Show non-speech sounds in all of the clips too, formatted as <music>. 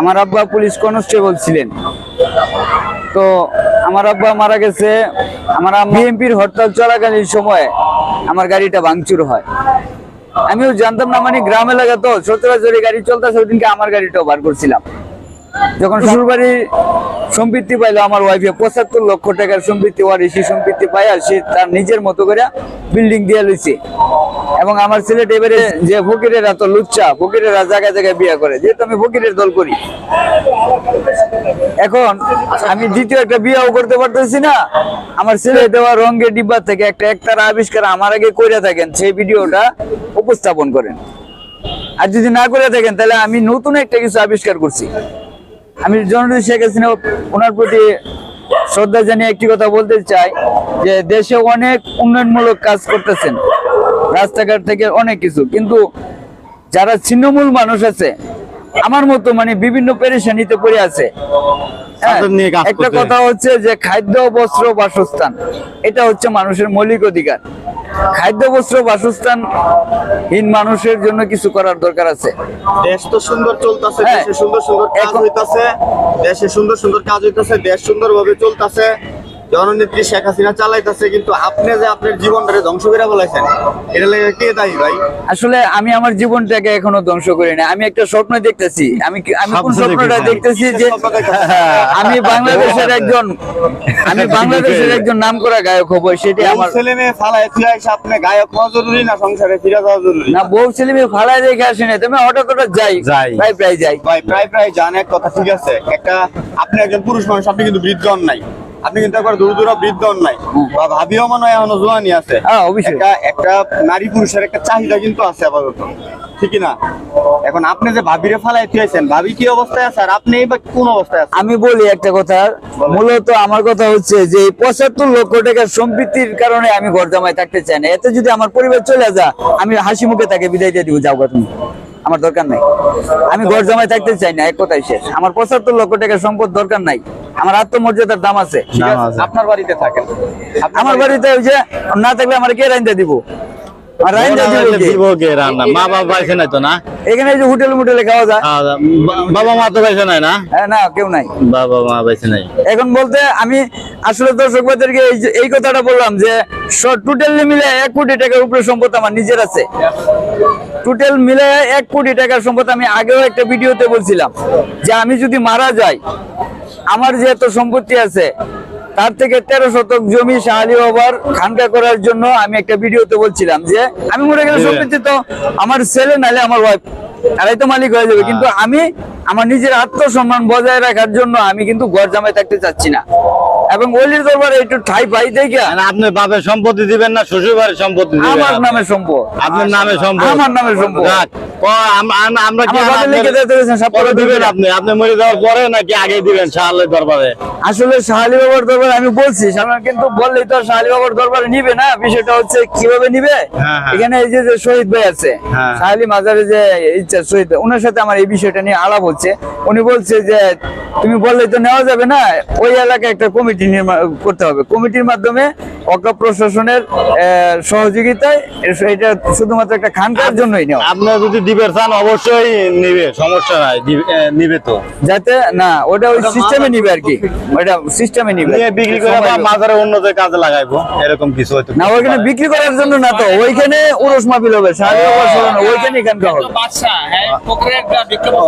আমার আব্বা police constable ছিলেন। তো আমার আব্বা মারা গেছে, আমার বিএনপির হরতাল চলাকালীন সময়ে আমার গাড়িটা ভাঙচুর হয়। আমিও জানতাম না মানে গ্রাম এলাকা তো, সচরাচরি গাড়ি চলতেছে, ওই দিনকে আমার গাড়িটাও বার করছিলাম। যখন শ্বশুরবাড়ি সম্পত্তি পাইলো আমার ওয়াইফে পঁচাত্তর লক্ষ টাকার সম্পত্তি ওয়ারিসি সম্পত্তি পাই আর সে তার নিজের মতো করে বিল্ডিং দিয়ে লইছে। এবং আমার ছেলেটা এবারে যে ফকিরেরা তো লুচ্চা ফকিরেরা জায়গায় জায়গায় বিয়ে করে যেহেতু আমি ফকিরের দল করি। এখন আমি দ্বিতীয় একটা বিয়েও করতে পারতেছি না। আমার ছেলে দেওয়া রঙের ডিব্বা থেকে একটা একটার আবিষ্কার আমার আগে করে থাকেন সেই ভিডিওটা উপস্থাপন করেন। আর যদি না করে থাকেন তাহলে আমি নতুন একটা কিছু আবিষ্কার করছি। আমি জনরুল শেখ হাসিনা, ওনার প্রতি শ্রদ্ধা জানিয়ে একটি কথা বলতে চাই, যে দেশে অনেক উন্নয়নমূলক কাজ করতেছেন। রাস্তাঘাট থেকে অনেক কিছু। কিন্তু যারা ছিন্নমূল মানুষ আছে, আমার মতো মানে বিভিন্ন পেরেশানিতে পড়ে আছে হ্যাঁ, একটা কথা হচ্ছে যে খাদ্য বস্ত্র বাসস্থান এটা হচ্ছে মানুষের মৌলিক অধিকার। খাদ্য বস্ত্র বাসস্থান হীন মানুষের জন্য কিছু করার দরকার আছে। দেশ তো সুন্দর চলতেছে হ্যাঁ। দেশে সুন্দর সুন্দর কাজ হইতাছে দেশে সুন্দর সুন্দর কাজ হইতাছে দেশ সুন্দর ভাবে চলতেছে। জননেত্রী শেখ হাসিনা চালাইতাছে কিন্তু আপনি যে আপনার জীবনটারে ধ্বংস করে বলেছেন এটা লাগে কে দায়ী ভাই? আসলে আমি আমার জীবনটাকে এখনও ধ্বংস করি না আমি একটা স্বপ্ন দেখতেছি। আমি আমি কোন স্বপ্নটা দেখতেছি যে? <laughs> আমি বাংলাদেশের একজন আমি <laughs> বাংলাদেশের একজন নাম করা গায়ক হব সেটি আমার ছেলে মেয়ে ফালায় তুই আইসা আপনি গায়ক হওয়া জরুরি না সংসারে ফিরে যাওয়া জরুরি? না বউ ছেলে মেয়ে ফালায় রেখে আসে না তুমি হঠাৎ হঠাৎ যাই। যাই। প্রায় প্রায় যাই। ভাই প্রায় প্রায় জান এক কথা ঠিক আছে। একটা আপনি একজন পুরুষ মানুষ আপনি কিন্তু বৃদ্ধ নাই। আপনি কিন্তু একবার দূর দূর বৃদ্ধ নাই বা ভাবিও মনে হয় এখনও জোয়ানি আছে। হ্যাঁ, অবশ্যই। একটা একটা নারী পুরুষের একটা চাহিদা কিন্তু আছে আপাতত। ঠিক না এখন আপনি যে ভাবিরে ফালাই থুয়েছেন ভাবি কি অবস্থায় আছে? আর আপনি বা কোন অবস্থায় আছেন? আমি বলি একটা কথা মূলত আমার কথা হচ্ছে যে পঁচাত্তর লক্ষ টাকার সম্পত্তির কারণে আমি ঘর জামাই থাকতে চাই না। এতে যদি আমার পরিবার চলে যা আমি হাসি মুখে তাকে বিদায় দিয়ে দিব যাও তুমি। আমার দরকার নাই। আমি ঘর জামাই থাকতে চাই না এক কথাই শেষ। আমার পঁচাত্তর লক্ষ টাকার সম্পদ দরকার নাই। আমার আত্মমর্যাদার দাম আছে। ঠিক নাম আছে? আছে। আপনার বাড়িতে থাকেন। আমার বাড়িতে ওই যে না থাকলে আমার কে রাইন্দা দিব? আর রাইন্দা দিব কে? দিব। কে রান্না? মা বাবা পাইছে নাই তো না? এখানে এই যে হোটেল মোটেলে খাওয়া যায়। খাওয়া দাওয়া- বা- বাবা মা তো পাইছে নাই না? হ্যাঁ না কেউ নাই। বাবা মা পাইছে নাই। এখন বলতে আমি আসলে দর্শক ভাইদেরকে এই কথাটা বললাম যে টোটালি মিলে এক কোটি টাকার উপরে সম্পদ আমার নিজের আছে। টোটাল মিলে এক কোটি টাকার সম্পদ আমি আগেও একটা ভিডিওতে বলছিলাম যে আমি যদি মারা যাই আমার যে এত সম্পত্তি আছে তার থেকে তেরো শতক জমি শাহালি ওভার খানকা করার জন্য আমি একটা ভিডিওতে বলছিলাম যে আমি মরে গেলে। সম্পত্তি তো আমার ছেলে নালে আমার ওয়াইফ তারাই তো মালিক হয়ে যাবে। কিন্তু আমি আমার নিজের আত্মসম্মান বজায় রাখার জন্য আমি কিন্তু ঘর জামাই থাকতে চাচ্ছি না। এবং ওলির দরবারে একটু ঠাই পাই দেখে আপনি বাপের সম্পত্তি দিবেন না শ্বশুর বাড়ির সম্পত্তি দিবেন আমার নামে সম্পদ। আপনার নামে সম্পদ। আমার নামে সম্পদ। আমরা কি পরে দিবেন। আপনি? আপনি মরে যাওয়ার পরে নাকি আগে দিবেন শাহালের দরবারে? আসলে শাহালি বাবার দরবারে আমি বলছি কিন্তু বললেই তো শাহালি বাবার দরবারে নিবে না। বিষয়টা হচ্ছে কীভাবে নিবে? হ্যাঁ, হ্যাঁ। এখানে এই যে শহীদ ভাই আছে হ্যাঁ। শাহালি মাজারে যে ইচ্ছা শহীদ ওনার সাথে আমার এই বিষয়টা নিয়ে আলাপ হচ্ছে। উনি বলছে যে তুমি বললেই তো নেওয়া যাবে না ওই এলাকায় একটা কমিটি নির্মাণ করতে হবে। কমিটির মাধ্যমে অকা প্রশাসনের সহযোগিতায় এটা শুধুমাত্র একটা খানকার জন্যই নেওয়া। আপনি যদি দিবেন চান অবশ্যই নিবে সমস্যা নাই নিবে তো। যাতে না ওটা ওই সিস্টেমে নিবে আর কি। ওটা সিস্টেমে নিবে। নিয়ে বিক্রি করে বা সময়- মাজারে অন্যদের কাজে লাগাইবো এরকম কিছু হয়তো না ওইখানে বিক্রি করার জন্য না তো ওইখানে উরস মাহফিল হবে সাহায্য ওইখানে এখানকার হবে। হ্যাঁ বিজ্ঞাপন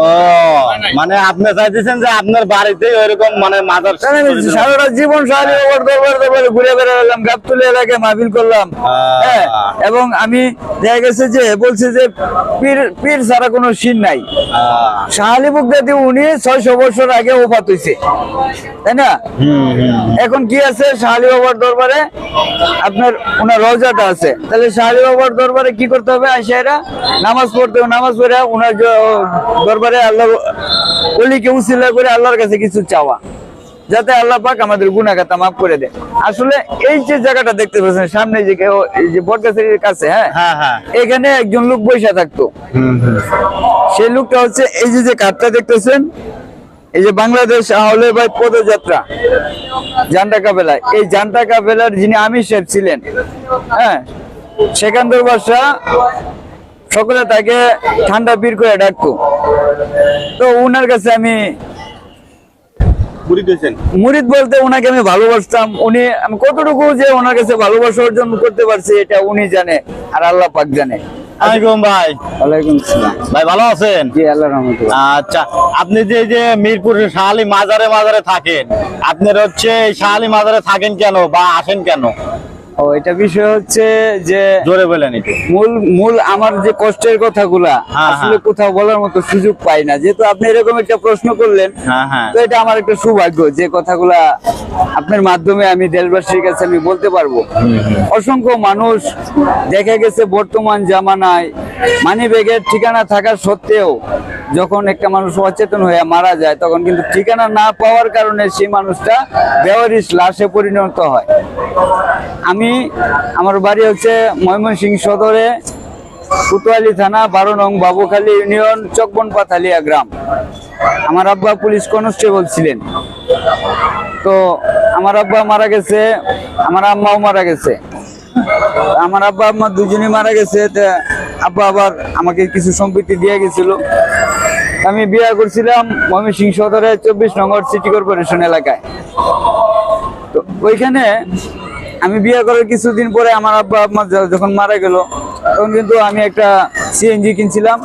মানে আপনি চাইতেছেন যে আপনার বাড়িতেই ওইরকম মানে আমি সারাটা জীবন সাহায্য দরবার দরবারে ঘুরে বেড়ালাম গাবতুলি এলাকায় মাহফিল করলাম। হ্যাঁ এবং আমি দেখা গেছে যে বলছে যে পীর পীর ছাড়া কোনো সিন নাই। শাহালি বুকদাদি উনি ছয়শো বছর আগে ওফাত হইছে। তাই না? এখন কি আছে? শাহালি বাবার দরবারে আপনার ওনার রওজাটা আছে। তাহলে শাহালি বাবার দরবারে কি করতে হবে আইসাইরা নামাজ পড়তে নামাজ পড়ে ওনার দরবারে আল্লাহ অলিকে উসিলা করে আল্লাহর কাছে কিছু চাওয়া। যাতে আল্লাহ পাক আমাদের গুনাহগাতা মাফ করে দেয় আসলে এই যে জায়গাটা দেখতে পাচ্ছেন সামনে যে কেউ এই যে বটগাছের কাছে হ্যাঁ? হ্যাঁ হ্যাঁ। এখানে একজন লোক বৈশা থাকতো। সেই লোকটা হচ্ছে এই যে যে কার্ডটা দেখতেছেন এই যে বাংলাদেশ আহলে ভাই পদযাত্রা জান্টা কাবেলা এই জান্টা কাবেলার যিনি আমির সাহেব ছিলেন হ্যাঁ সেকান্দর বাদশাহ সকলে তাকে ঠান্ডা পীর করে ডাকতো। তো উনার কাছে আমি মুরিদ বলতে ওনাকে আমি ভালোবাসতাম। উনি আমি কতটুকু যে ওনার কাছে ভালোবাসা অর্জন করতে পারছি এটা উনি জানে আর আল্লাহ পাক জানে। ভাই। ভাই ভালো আছেন? জি আচ্ছা আপনি যে এই যে মিরপুরের শাহালি মাজারে মাজারে থাকেন আপনার হচ্ছে এই শাহালি মাজারে থাকেন কেন বা আসেন কেন? ও এটা বিষয় হচ্ছে যে জোরে বলেন একটু। মূল মূল আমার যে কষ্টের কথাগুলা হ্যাঁ, আসলে হ্যাঁ। কোথাও বলার মতো সুযোগ পাই না। যেহেতু আপনি এরকম একটা প্রশ্ন করলেন হ্যাঁ তো এটা আমার একটা সৌভাগ্য যে কথাগুলা আপনার মাধ্যমে আমি দেশবাসীর কাছে আমি বলতে পারব। অসংখ্য মানুষ দেখা গেছে বর্তমান জামানায় মানি ব্যাগের ঠিকানা থাকা সত্ত্বেও যখন একটা মানুষ অচেতন হয়ে মারা যায় তখন কিন্তু ঠিকানা না পাওয়ার কারণে সেই মানুষটা বেওয়ারিশ লাশে পরিণত হয়। আমি আমার বাড়ি হচ্ছে ময়মনসিংহ সদরে কুতোয়ালি থানা, বারো নং বাবুখালী ইউনিয়ন চকবন পাথালিয়া গ্রাম। আমার আব্বা পুলিশ কনস্টেবল ছিলেন। তো আমার আব্বা মারা গেছে, আমার আম্মাও মারা গেছে। আমার আব্বা, আম্মা দুজনই মারা গেছে আব্বা আবার আমাকে কিছু সম্পত্তি দিয়ে গেছিল। আমি বিয়ে করছিলাম ময়মনসিংহ সদরে চব্বিশ নম্বর সিটি কর্পোরেশন এলাকায়। তো ওইখানে আমি বিয়ে করার কিছুদিন পরে আমার আব্বা আম্মা য- যখন মারা গেল, তখন কিন্তু আমি একটা সিএনজি কিনছিলাম।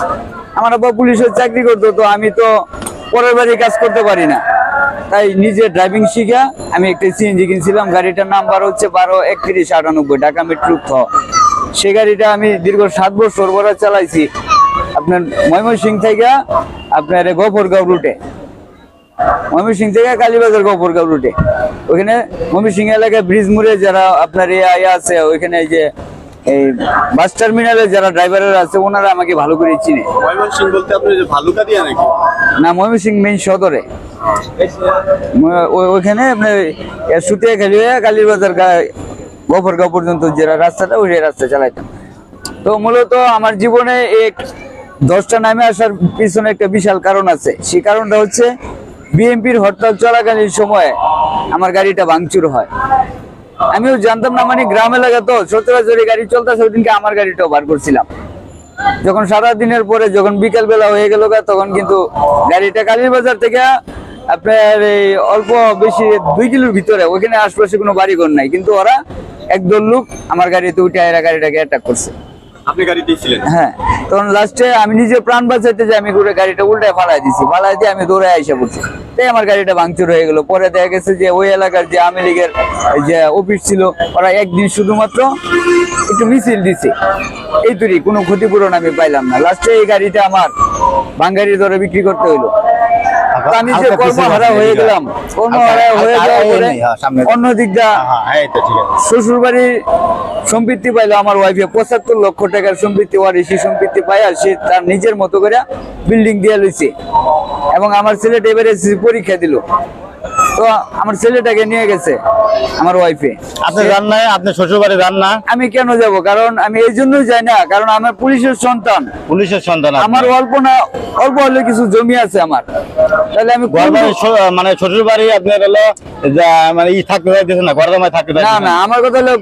আমার আব্বা পুলিশের চাকরি করতো, তো আমি তো পরের বাড়ি কাজ করতে পারি না। তাই নিজে ড্রাইভিং শিখা আমি একটা সিএনজি কিনছিলাম। গাড়িটার নাম্বার হচ্ছে বারো একত্রিশ আটানব্বই, ঢাকা মেট্রো খ। সে গাড়িটা আমি দীর্ঘ সাত বছর বড় চালাইছি। আপনার ময়মনসিং থেকে আপনার গফরগাঁও রুটে ময়মনসিং থেকে কালীবাজার গফরগাঁও রুটে। ওখানে ময়মনসিং এলাকায় ব্রিজ মোড়ে যারা আপনার ইয়ে আছে ওইখানে যে এই বাস টার্মিনালে যারা ড্রাইভাররা আছে ওনারা আমাকে ভালো করে চিনে। ময়মনসিং বলতে আপনি যে ভালুকা নাকি? না ময়মনসিং মেইন সদরে। ওইখানে আপনার সুতিয়া খালি কালীবাজার গা- গফরগাঁও পর্যন্ত যে রাস্তাটা ওই রাস্তা চালাইতাম। তো মূলত আমার জীবনে এক দশটা নামে আসার পিছনে একটা বিশাল কারণ আছে। সেই কারণটা হচ্ছে বিএনপির হরতাল চলাকালীন সময়ে আমার গাড়িটা ভাঙচুর হয়। আমিও জানতাম না মানে গ্রাম এলাকা তো, সচরাচরি গাড়ি চলতেছে, ওই দিনকে আমার গাড়িটাও বার করছিলাম। যখন সারা দিনের পরে যখন বিকেল বেলা হয়ে গেল তখন কিন্তু গাড়িটা কালীর বাজার থেকে আপনার এই অল্প বেশি দুই কিলোর ভিতরে ওখানে আশপাশে কোনো বাড়িঘর নাই। কিন্তু ওরা একদল লোক আমার গাড়িতে উঠে এরা গাড়িটাকে অ্যাটাক করছে। আপনি হ্যাঁ তখন লাস্টে আমি নিজে প্রাণ যে আমি ঘুরে গাড়িটা উল্টায় ফালাই দিছি। ফালাই দিয়ে আমি দৌড়ে আইসা পড়ছি। তাই আমার গাড়িটা ভাঙচুর হয়ে গেল। পরে দেখা গেছে যে ওই এলাকার যে আওয়ামী লীগের যে অফিস ছিল, ওরা একদিন শুধুমাত্র একটু মিছিল দিছে। এই কোনো ক্ষতিপূরণ আমি পাইলাম না। লাস্টে এই গাড়িটা আমার ভাঙ্গারি দরে বিক্রি করতে হইল। তো কর্মহারা হয়ে গেলাম কর্মহারা হয়ে যাওয়ার পরে নেই, হ্যাঁ, সামনে। অন্য দিকটা এই তো ঠিক আছে। শ্বশুর বাড়ির সম্পত্তি পাইলো আমার ওয়াইফে পঁচাত্তর লক্ষ টাকার সম্পত্তি ওয়ারিশি সম্পত্তি পাইয়া সে তার নিজের মতো করে বিল্ডিং দিয়ে লইছে। এবং আমার ছেলেটা এবারে পরীক্ষা দিল। তো আমার ছেলেটাকে নিয়ে গেছে আমার ওয়াইফে আপনি যান না আপনি শ্বশুর বাড়ি যান আমি কেন যাব? কারণ আমি এই জন্যই যাই না কারণ আমার পুলিশের সন্তান। পুলিশের সন্তান আমার অল্প না অল্প হলে কিছু জমি আছে আমার। তাহলে আমি মানে শ্বশুর বাড়ি আপনার হলো মানে ই থাকতে চাইতেছেন না ঘর থাকতে না না আমার কথা হলো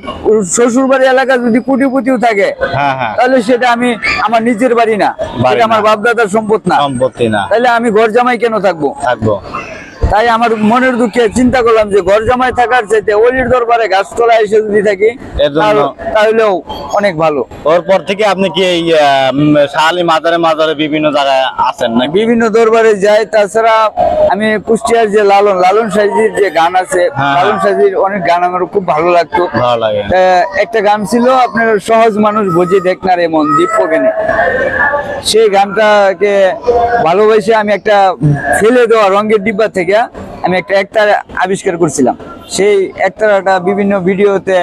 শ্বশুর বাড়ি এলাকা যদি কুটিপুতিও থাকে হ্যাঁ হ্যাঁ। তাহলে সেটা আমি আমার নিজের বাড়ি না। সেটা আমার না। বাপ দাদার সম্পদ না। সম্পত্তি না। তাহলে আমি ঘর জামাই কেন থাকব? থাকব। তাই আমার মনের দুঃখে চিন্তা করলাম যে ঘর জামাই থাকার চাইতে অলির দরবারে গাছ তলা এসে যদি থাকি তাহলে- তাহলেও অনেক ভালো। ওর থেকে আপনি কি এই শাহালি মাজারে মাজারে বিভিন্ন জায়গায় আছেন নাকি? বিভিন্ন দরবারে যাই তাছাড়া আমি কুষ্টিয়ার যে লালন লালন সাজির যে গান আছে হ্যাঁ। লালন সাজির অনেক গান আমার খুব ভালো লাগতো। ভালো লাগে। একটা গান ছিল আপনার সহজ মানুষ বুঝে দেখ না রে মন দীপ কেনে সেই গানটাকে ভালোবেসে আমি একটা ফেলে দেওয়া রঙের ডিব্বা থেকে আমি একটা একতার আবিষ্কার করছিলাম। সেই একতারাটা বিভিন্ন ভিডিওতে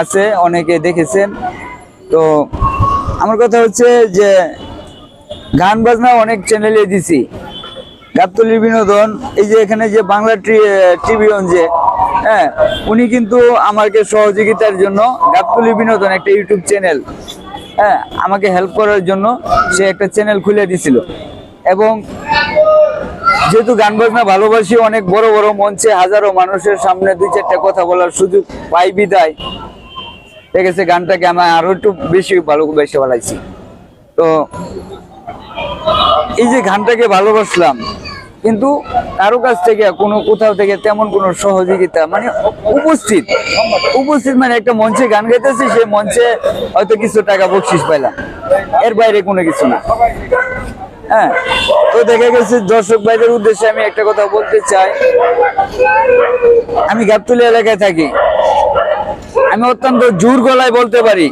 আছে, অনেকে দেখেছেন। তো আমার কথা হচ্ছে যে, গান বাজনা অনেক চ্যানেলে দিছি। গাবতলি বিনোদন, এই যে এখানে যে বাংলা ট্রিবিউন যে হ্যাঁ উনি কিন্তু আমাকে সহযোগিতার জন্য গাবতলি বিনোদন একটা ইউটিউব চ্যানেল হ্যাঁ আমাকে হেল্প করার জন্য সে একটা চ্যানেল খুলে দিছিল। এবং যেহেতু গান বাজনা ভালোবাসি, অনেক বড় বড় মঞ্চে হাজারো মানুষের সামনে দুই চারটা কথা বলার সুযোগ পাই বিদায়। ঠিক আছে গানটাকে আমি আরও একটু বেশি ভালোবেসে বানাইছি। তো এই যে গানটাকে ভালোবাসলাম, কিন্তু কারও কাছ থেকে, কোনো কোথাও থেকে তেমন কোনো সহযোগিতা মানে উপস্থিত উপস্থিত মানে একটা মঞ্চে গান গাইতেছি, সেই মঞ্চে হয়তো কিছু টাকা বকশিস পাইলাম। এর বাইরে কোনো কিছু না। হ্যাঁ তো দেখা গেছে দর্শক ভাইদের উদ্দেশ্যে আমি একটা কথা বলতে চাই। আমি গাবতলি এলাকায় থাকি। আমি অত্যন্ত জোর গলায় বলতে পারি,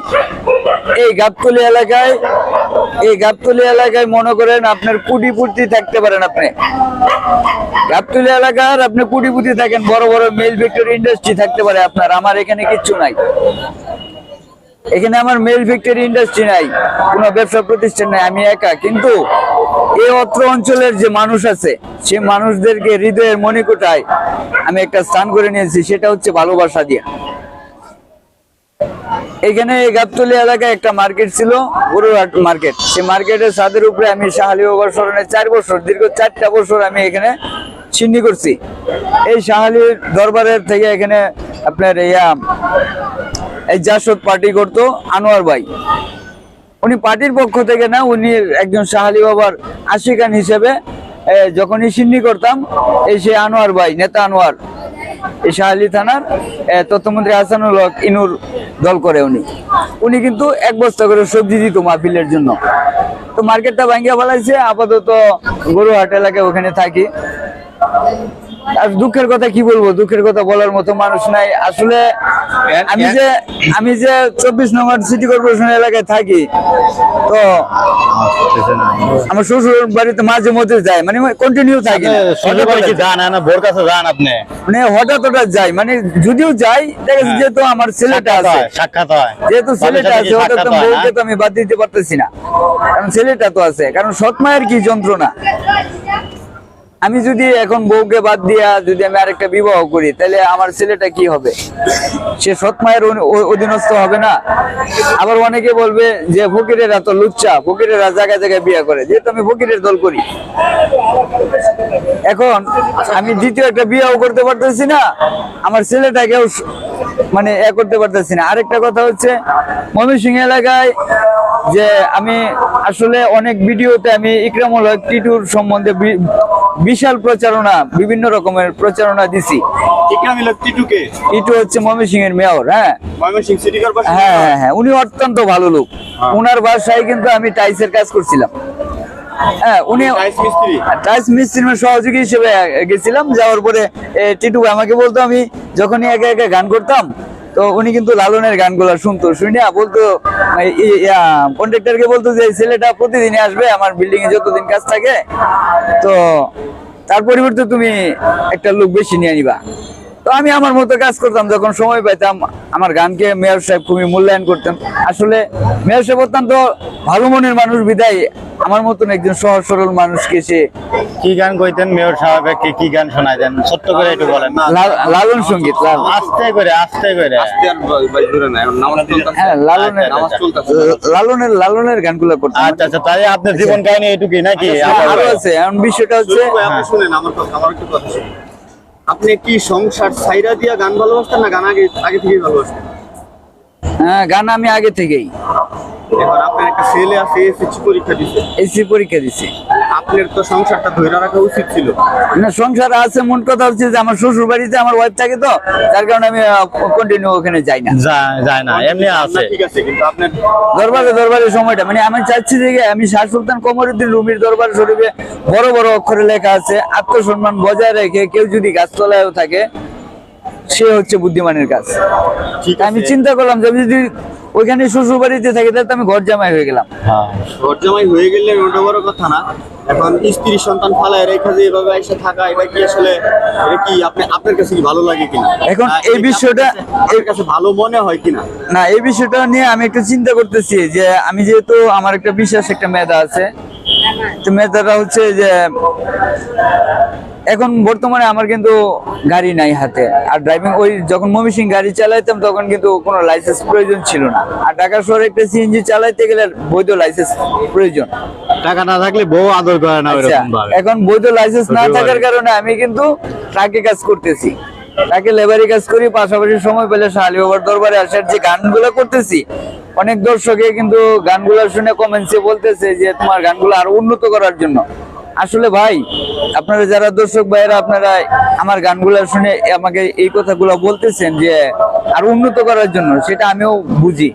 এই গাবতলি এলাকায়, এই গাবতলি এলাকায় মনে করেন আপনার কুটিপুটি থাকতে পারেন আপনি। গাবতলি এলাকার আপনি কুটিপুটি থাকেন, বড় বড় মেল ফ্যাক্টরি ইন্ডাস্ট্রি থাকতে পারে আপনার, আমার এখানে কিচ্ছু নাই। এখানে আমার মেল ফ্যাক্টরি ইন্ডাস্ট্রি নাই, কোনো ব্যবসা প্রতিষ্ঠান নাই, আমি একা। কিন্তু এই অত্র অঞ্চলের যে মানুষ আছে, সে মানুষদেরকে হৃদয়ের মণিকোটায় আমি একটা স্থান করে নিয়েছি, সেটা হচ্ছে ভালোবাসা দিয়া। এখানে গাবতলি এলাকায় একটা মার্কেট ছিল মার্কেট। সেই মার্কেটের ছাদের উপরে আমি শাহালি স্মরণে চার বছর, দীর্ঘ চারটা বছর আমি এখানে সিন্নি করছি। এই শাহালির দরবারের থেকে এখানে আপনার ইয়া, এই জাসদ পার্টি করতো আনোয়ার ভাই। উনি পার্টির পক্ষ থেকে না উনি একজন শাহালি বাবার আশিকান হিসেবে এ, যখনই সিন্নি করতাম এই সে আনোয়ার ভাই নেতা আনোয়ার এই শাহালি থানার তথ্যমন্ত্রী হাসানুল হক ইনুর দল করে উনি। উনি কিন্তু এক বস্তা করে সবজি দিত মাহফিলের জন্য। তো মার্কেটটা ভাঙ্গিয়া ফেলাইছে আপাতত গরুহাট এলাকায় ওখানে থাকি। আর দুঃখের কথা কি বলব? দুঃখের কথা বলার মতো মানুষ নাই। আসলে আমি যে আমি যে চব্বিশ নম্বর সিটি কর্পোরেশন এলাকায় থাকি তো আমার শ্বশুর বাড়িতে মাঝে মধ্যে যায়। মানে কন্টিনিউ থাকি আপনি? মানে হঠাৎ হঠাৎ যাই। মানে যদিও যাই দেখা যেহেতু আমার ছেলেটা আছে। হয়, সাক্ষাৎ হয়। যেহেতু ছেলেটা আছে হয়, বউকে হ্যাঁ? তো আমি বাদ দিতে পারতেছি না। কারণ ছেলেটা তো আছে। কারণ সৎ মায়ের কি যন্ত্রণা? আমি যদি এখন বউকে বাদ দিয়া যদি আমি আরেকটা বিবাহ করি, তাহলে আমার ছেলেটা কি হবে? সে সৎ মায়ের অধীনস্থ হবে না? আবার অনেকে বলবে যে ফকিরেরা তো লুচ্চা, ফকিরেরা জায়গায় জায়গায় বিয়ে করে, যেহেতু আমি ফকিরের দল করি। এখন আমি দ্বিতীয় একটা বিয়েও করতে পারতেছি না, আমার ছেলেটাকেও মানে এ করতে পারতেছি না। আরেকটা কথা হচ্ছে, ময়মনসিংহ এলাকায় যে আমি আসলে অনেক ভিডিওতে আমি ইকরামুল হক টিটুর সম্বন্ধে বিশাল প্রচারণা বিভিন্ন রকমের প্রচারণা দিছি। ইকরাম ইলাক টিটুকে? টিটু হচ্ছে ময়মনসিংহের মেয়র হ্যাঁ। ময়মনসিংহ সিটি কর্পোরেশন হ্যাঁ হ্যাঁ হ্যাঁ উনি অত্যন্ত ভালো লোক। ওনার বাসায় কিন্তু আমি টাইসের কাজ করছিলাম। হ্যাঁ উনি টাইস মিস্ত্রি। টাইস মিস্ত্রির সহযোগী হিসেবে গেছিলাম যাওয়ার পরে টিটু আমাকে বলতো আমি যখনই একা একা গান করতাম তো উনি কিন্তু লালনের গানগুলো শুনতো, শুনে বলতো কন্ট্রাক্টরকে বলতো যে ছেলেটা প্রতিদিনই আসবে, আমার বিল্ডিং এ যতদিন কাজ থাকে। তো তার পরিবর্তে তুমি একটা লোক বেশি নিয়ে নিবা। তো আমি আমার মতো কাজ করতাম যখন সময় পাইতাম আমার গানকে মেয়র সাহেব খুবই মূল্যায়ন করতেন। আসলে মেয়র সাহেব অত্যন্ত ভালো মনের মানুষ বিদায়। আমার মতন একজন সহজ সরল মানুষকে সে কি গান কইতেন মেয়র সাহেবকে কি গান শোনাইতেন? ছোট্ট করে একটু বলেন। লালন সংগীত আস্তে করে আস্তে করে। হ্যাঁ লালনের লালনের লালনের গানগুলো করতাম। আচ্ছা আচ্ছা তাই আপনার জীবন কাহিনী এটুকুই নাকি? হ্যাঁ, আরও আছে এখন বিষয়টা হচ্ছে শুনেন আমার কথা আমার একটু কথা শুনুন। আপনি কি সংসার সাইরা দিয়া গান ভালোবাসতেন না গান আগে আগে থেকেই ভালোবাসতেন? হ্যাঁ গান আমি আগে থেকেই। এখন আপনার একটা ছেলে আছে এসএসসি পরীক্ষা দিছে। এসি পরীক্ষা দিছি। আপনার তো সংসারটা ধরে রাখা উচিত ছিল। না সংসার আছে মন কথা হচ্ছে যে আমার শ্বশুর বাড়িতে আমার ওয়াইফ থাকে তো তার কারণে আমি কন্টিনিউ ওখানে যাই না। যায় না এমনি আছে। ঠিক আছে কিন্তু আপনার দরবারে দরবারের সময়টা মানে আমি চাচ্ছি যে আমি শাহ সুলতান কমরুদ্দিন রুমির দরবার শরীফে বড় বড় অক্ষরে লেখা আছে আত্মসম্মান বজায় রেখে কেউ যদি গাছতলায়ও থাকে সে হচ্ছে বুদ্ধিমানের কাজ। ঠিক আমি চিন্তা করলাম যে আমি যদি ওইখানে শ্বশুর বাড়িতে থাকি তাহলে তো আমি ঘর জামাই হয়ে গেলাম। হ্যাঁ। ঘর জামাই হয়ে গেলে ওটা বড় কথা না। এখন স্ত্রী সন্তান ফালায় রেখা যে এভাবে এসে থাকা এটা কি আসলে এটা কি আপনি আপনার কাছে কি ভালো লাগে কিনা? এখন এই বিষয়টা- কাছে- কাছে ভালো মনে হয় কিনা? না এই বিষয়টা নিয়ে আমি একটু চিন্তা করতেছি যে আমি যেহেতু আমার একটা বিশেষ একটা মেধা আছে। তো মেধাটা হচ্ছে যে এখন বর্তমানে আমার কিন্তু গাড়ি নাই হাতে। আর ড্রাইভিং ওই যখন মমিসিং গাড়ি চালাইতাম তখন কিন্তু কোনো লাইসেন্স প্রয়োজন ছিল না। আর ঢাকা শহরে একটা সিএনজি চালাইতে গেলে বৈধ লাইসেন্স প্রয়োজন। টাকা না থাকলে বউ আদর করে না আচ্ছা ভাবে। এখন বৈধ লাইসেন্স না থাকার কারণে আমি কিন্তু ট্রাকে কাজ করতেছি। ট্রাকে লেবারি কাজ করি পাশাপাশি সময় পেলে শাহালি বাবার দরবারে আসার যে গানগুলো করতেছি অনেক দর্শকে কিন্তু গানগুলো শুনে কমেন্টসে বলতেছে যে তোমার গানগুলো আরও উন্নত করার জন্য। আসলে ভাই, আপনারা যারা দর্শক ভাইয়েরা, আপনারা আমার গানগুলো শুনে আমাকে এই কথাগুলো বলতেছেন যে আর উন্নত করার জন্য, সেটা আমিও বুঝি।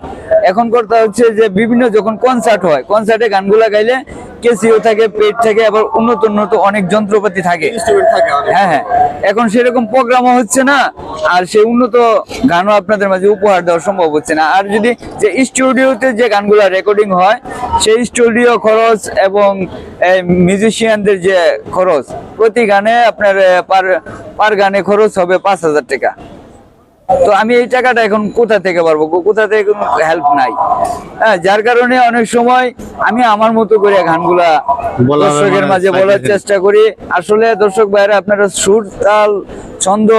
এখন কথা হচ্ছে যে বিভিন্ন যখন কনসার্ট হয় কনসার্টে গানগুলা গাইলে কেসিও থাকে পেট থাকে আবার উন্নত উন্নত অনেক যন্ত্রপাতি থাকে। হ্যাঁ হ্যাঁ। এখন সেরকম প্রোগ্রামও হচ্ছে না আর সেই উন্নত গানও আপনাদের মাঝে উপহার দেওয়া সম্ভব হচ্ছে না। আর যদি যে স্টুডিওতে যে গানগুলো রেকর্ডিং হয় সেই স্টুডিও খরচ এবং মিউজিশিয়ানদের যে খরচ প্রতি গানে আপনার পার পার গানে খরচ হবে পাঁচ হাজার টাকা। তো আমি এই টাকাটা এখন কোথা থেকে পারব? কোথা থেকে কোনো হেল্প নাই। হ্যাঁ যার কারণে অনেক সময় আমি আমার মতো করে গানগুলা দর্শকের মানে মাঝে বলার চেষ্টা করি। আসলে দর্শক ভাইরা আপনারা সুর তাল ছন্দ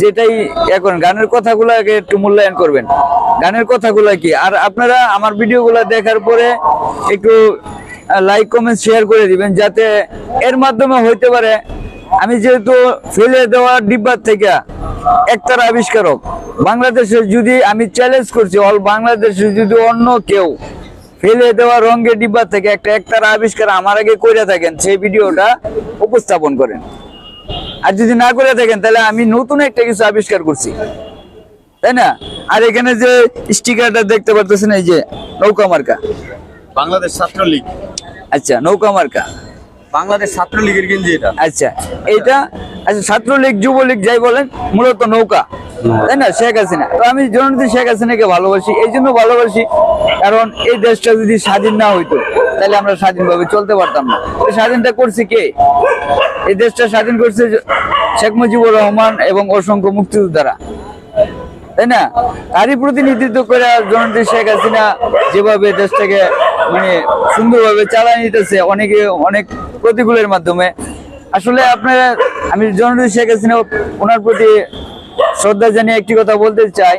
যেটাই ইয়ে করেন গানের কথাগুলোকে একটু মূল্যায়ন করবেন। গানের কথাগুলো কি? আর আপনারা আমার ভিডিওগুলো দেখার পরে একটু লাইক কমেন্ট শেয়ার করে দিবেন যাতে এর মাধ্যমে হইতে পারে আমি যেহেতু ফেলে দেওয়া ডিব্বার থেকে একটার আবিষ্কারক বাংলাদেশে যদি আমি চ্যালেঞ্জ করছি অল বাংলাদেশে যদি অন্য কেউ ফেলে দেওয়া রঙের ডিব্বা থেকে একটা একটার আবিষ্কার আমার আগে করে থাকেন সেই ভিডিওটা উপস্থাপন করেন। আর যদি না করে থাকেন তাহলে আমি নতুন একটা কিছু আবিষ্কার করছি। তাই না? আর এখানে যে স্টিকারটা দেখতে পারতেছেন এই যে নৌকা মার্কা। বাংলাদেশ ছাত্রলীগ। আচ্ছা নৌকা মার্কা। বাংলাদেশ ছাত্রলীগের গেঞ্জি এটা। আচ্ছা এইটা আচ্ছা ছাত্রলীগ যুবলীগ যাই বলেন মূলত নৌকা। তাই না? শেখ হাসিনা। তো আমি জননেত্রী শেখ হাসিনাকে ভালোবাসি এই জন্য ভালোবাসি কারণ এই দেশটা যদি স্বাধীন না হইতো তাহলে আমরা স্বাধীনভাবে চলতে পারতাম না। স্বাধীনটা করছি কে? এই দেশটা স্বাধীন করছে শেখ মুজিবুর রহমান এবং অসংখ্য মুক্তিযোদ্ধারা। তাই না? তারই প্রতিনিধিত্ব করে জননেত্রী শেখ হাসিনা যেভাবে দেশটাকে মানে সুন্দরভাবে চালায় নিতেছে, অনেকে অনেক প্রতিকূলের মাধ্যমে। আসলে আপনারা, আমি জননেত্রী শেখ হাসিনা ওনার প্রতি শ্রদ্ধা জানিয়ে একটি কথা বলতে চাই,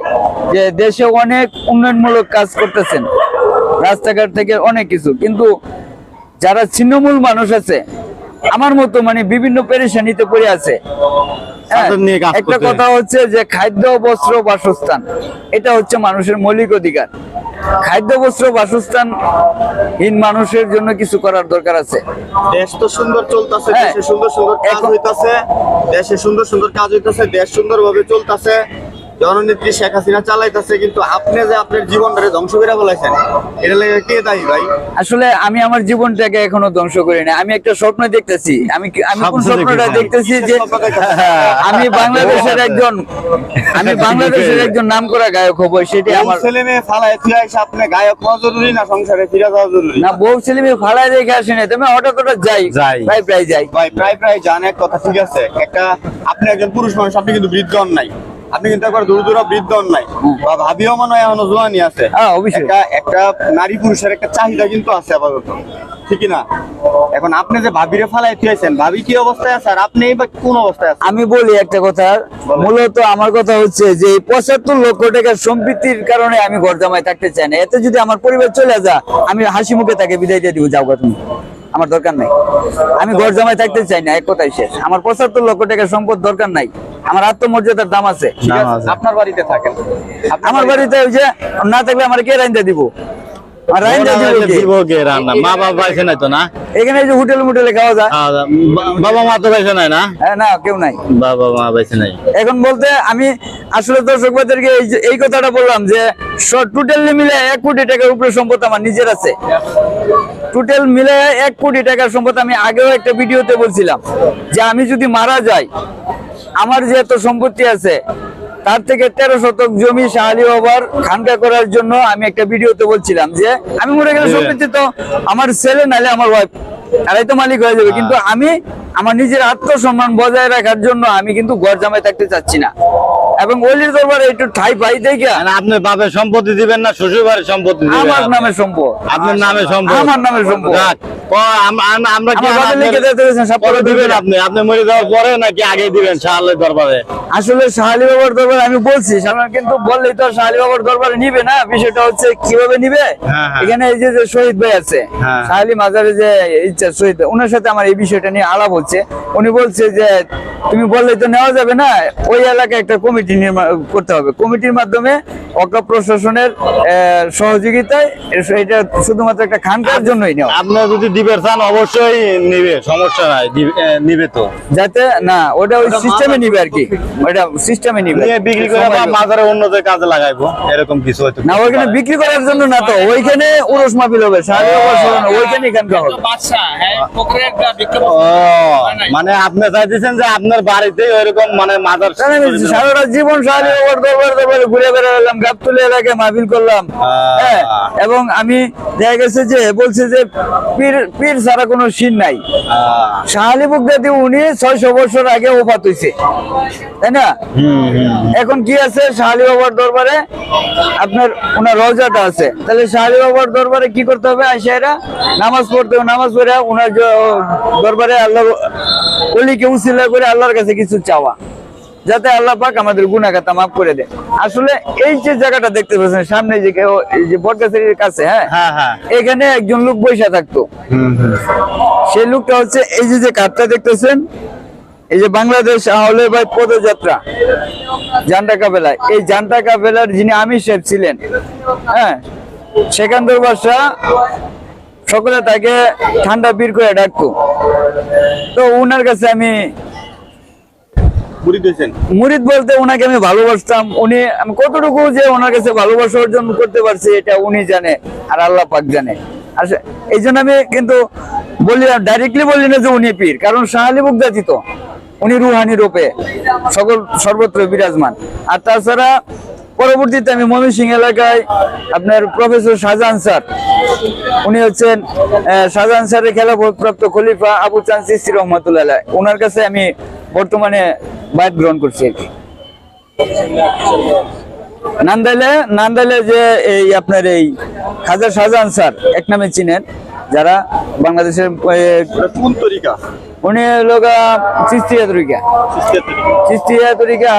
যে দেশে অনেক উন্নয়নমূলক কাজ করতেছেন। রাস্তাঘাট থেকে অনেক কিছু, কিন্তু যারা ছিন্নমূল মানুষ আছে, আমার মতো মানে বিভিন্ন পেরেশানিতে পড়ে আছে নিয়ে কাজ একটা কথা হচ্ছে যে খাদ্য বস্ত্র বাসস্থান এটা হচ্ছে মানুষের মৌলিক অধিকার। খাদ্য বস্ত্র বাসস্থান হীন মানুষের জন্য কিছু করার দরকার আছে। দেশ তো সুন্দর চলতেছে হ্যাঁ। দেশে সুন্দর সুন্দর কাজ হইতাছে দেশে সুন্দর সুন্দর কাজ হইতাছে দেশ সুন্দরভাবে চলতেছে। জননেত্রী শেখ হাসিনা চালাইতাছে কিন্তু আপনি যে আপনার জীবনটারে ধ্বংস করে বলাইছেন এটা লাগে কে দায়ী ভাই? আসলে আমি আমার জীবনটাকে এখনও ধ্বংস করি না আমি একটা স্বপ্ন দেখতেছি। আমি আমি কোন স্বপ্নটা দেখতেছি যে <laughs> আমি বাংলাদেশের একজন আমি <laughs> বাংলাদেশের একজন নামকরা গায়ক হব সেটি আমার ছেলে মেয়ে ফালায় তুই আইসা আপনি গায়ক হওয়া জরুরি না সংসারে ফিরে যাওয়া জরুরি? না বউ ছেলে মেয়ে ফালায় রেখে আসে না তুমি হঠাৎ হঠাৎ যাই। যাই। প্রায় প্রায় যাই। ভাই প্রায় প্রায় জান এক কথা ঠিক আছে। একটা আপনি একজন পুরুষ মানুষ আপনি কিন্তু বৃদ্ধ নাই। আপনি কিন্তু একবার দূর দূর বৃদ্ধ নাই বা ভাবিও মনে হয় এখনও জোয়ানি আছে। হ্যাঁ, অবশ্যই। একটা একটা নারী পুরুষের একটা চাহিদা কিন্তু আছে আপাতত। ঠিক না এখন আপনি যে ভাবিরে ফালাই থুয়েছেন ভাবি কি অবস্থায় আছে? আর আপনি বা কোন অবস্থায় আছেন? আমি বলি একটা কথা মূলত আমার কথা হচ্ছে যে পঁচাত্তর লক্ষ টাকার সম্পত্তির কারণে আমি ঘর জামাই থাকতে চাই না। এতে যদি আমার পরিবার চলে যা আমি হাসি মুখে তাকে বিদায় দিয়ে দিব যাও তুমি। আমার দরকার নাই। আমি ঘর জামাই থাকতে চাই না এক কথাই শেষ। আমার পঁচাত্তর লক্ষ টাকার সম্পদ দরকার নাই। আমার আত্মমর্যাদার দাম আছে। দাম আছে? আছে। আপনার বাড়িতে থাকেন। আমার বাড়িতে ওই যে না থাকলে আমার কে রাইন্দা দিব? মা বাবা পাইছে নাই তো না? এখানে এই যে হোটেল মোটেলে খাওয়া যায়। খাওয়া দাওয়া- বা- বাবা মা তো পাইছে নাই না? না কেউ নাই। বাবা মা পাইছে নাই। এখন বলতে আমি আসলে দর্শক ভাইদেরকে এই কথাটা বললাম যে টোটালি মিলে এক কোটি টাকার উপরে সম্পদ আমার নিজের আছে। টোটাল মিলে এক কোটি টাকার সম্পদ আমি আগেও একটা ভিডিওতে বলছিলাম যে আমি যদি মারা যাই আমার যে এত সম্পত্তি আছে তার থেকে তেরো শতক জমি শাহালি বাবার খানকা করার জন্য আমি একটা ভিডিওতে বলছিলাম যে আমি মরে গেলে। সম্পত্তি তো আমার ছেলে নালে আমার ওয়াইফ তারাই তো মালিক হয়ে যাবে। কিন্তু আমি আমার নিজের আত্মসম্মান বজায় রাখার জন্য আমি কিন্তু ঘর জামাই থাকতে চাচ্ছি না। এবং দরবারে একটু ঠাই পাই দেখে মানে আপনি বাপের সম্পত্তি দিবেন না শ্বশুর বাড়ির সম্পত্তি দিবেন আমার নামে সম্পদ। আপনার নামে সম্পত্তি আমার নামে সম্পদ। আম- আম- আমরা কি আমার বাবা আপনার- লিখে দিতে গেছেন, সব পরে দিবেন দিবেন। আপনি? আপনি মরে যাওয়ার পরে নাকি আগে দিবেন শাহালের দরবারে? আসলে শাহালি বাবার দরবারে আমি বলছি কিন্তু বললেই তো শাহালি বাবার দরবারে নিবে না। বিষয়টা হচ্ছে কীভাবে নিবে? হ্যাঁ, হ্যাঁ। এখানে এই যে শহীদ ভাই আছে হ্যাঁ। শাহালি মাজারে যে ইচ্ছা শহীদ ওনার সাথে আমার এই বিষয়টা নিয়ে আলাপ হচ্ছে। উনি বলছে যে তুমি বললেই তো নেওয়া যাবে না? ওই এলাকায় একটা কমিটি নির্মাণ করতে হবে। কমিটির মাধ্যমে অকা প্রশাসনের সহযোগিতায় এটা শুধুমাত্র একটা খানকার জন্যই নেওয়া। আপনি যদি দিবে চান অবশ্যই নিবে সমস্যা নাই নিবে তো। যাতে না ওটা ওই সিস্টেমে নিবে আর কি। ওটা সিস্টেমে নিবে। বিক্রি করে বা সময়- মাজারে অন্যদের কাজে লাগাইবো এরকম কিছু হয়তো না ওইখানে বিক্রি করার জন্য না তো ওইখানে উরস মাহফিল হবে সাড়ে ওইখানে এখানকার হবে। হ্যাঁ একটা বিজ্ঞাপন মানে আপনি চাইতেছেন যে আপনার বাড়িতেই ওইরকম মানে মাজার কারণ জীবন সাহায্য দরবার দরবার ঘুরে বেড়ালাম গাবতুলি এলাকায় মাহফিল করলাম। হ্যাঁ এবং আমি দেখা গেছে যে বলছে যে পীর পীর ছাড়া কোনো সিন নাই। আহ, শাহালি বুকদাদি উনি ছয়শো বছর আগে ওফাত হইছে। তাই না। এখন কি আছে? শাহালি বাবার দরবারে আপনার ওনার রওজাটা আছে। তাহলে শাহালি বাবার দরবারে কি করতে হবে আইসাইরা নামাজ পড়তে নামাজ পড়ে ওনার দরবারে আল্লাহ অলিকে উসিলা করে আল্লাহর কাছে কিছু চাওয়া। যাতে আল্লাহ পাক আমাদের গুনাহগাতা মাফ করে দেয়। আসলে এই যে জায়গাটা দেখতে পাচ্ছেন সামনে যে কেউ- এই যে বটগাছের কাছে হ্যাঁ? হ্যাঁ হ্যাঁ। এখানে একজন লোক বৈশা থাকতো। সেই লোকটা হচ্ছে এই যে যে কার্ডটা দেখতেছেন এই যে বাংলাদেশ আহলে ভাই পদযাত্রা জান্টা কাবেলা এই জান্টা কাবেলার যিনি আমির সাহেব ছিলেন হ্যাঁ সেকান্দর বাসা সকলে তাকে ঠান্ডা বীর করে ডাকতো। তো উনার কাছে আমি মুরিদ বলতে ওনাকে আমি ভালোবাসতাম। উনি আমি কতটুকু যে ওনার কাছে ভালোবাসা অর্জন করতে পারছি, এটা উনি জানে আর আল্লাহ পাক জানে। আর এই জন্য আমি কিন্তু ডাইরেক্টলি বলি না যে উনি পীর, কারণ উনি রুহানি রূপে সকল, সর্বত্র বিরাজমান। আর তাছাড়া পরবর্তীতে আমি ময়মনসিংহ এলাকায় আপনার প্রফেসর শাহজাহান স্যার, উনি হচ্ছেন শাহজাহান স্যারের খেলাপ্রাপ্ত খলিফা আবু চান সিসি রহমতুল্লাহ। ওনার কাছে আমি বর্তমানে বায়াত গ্রহণ করছি আর কি। নান্দাইলে নান্দাইলে যে এই আপনার এই খাজা শাহজাহান স্যার এক নামে চিনেন যারা বাংলাদেশের কোন তরিকা? উনি লোক চিস্তিয়া তরিকা। চিস্তিয়া তরিকা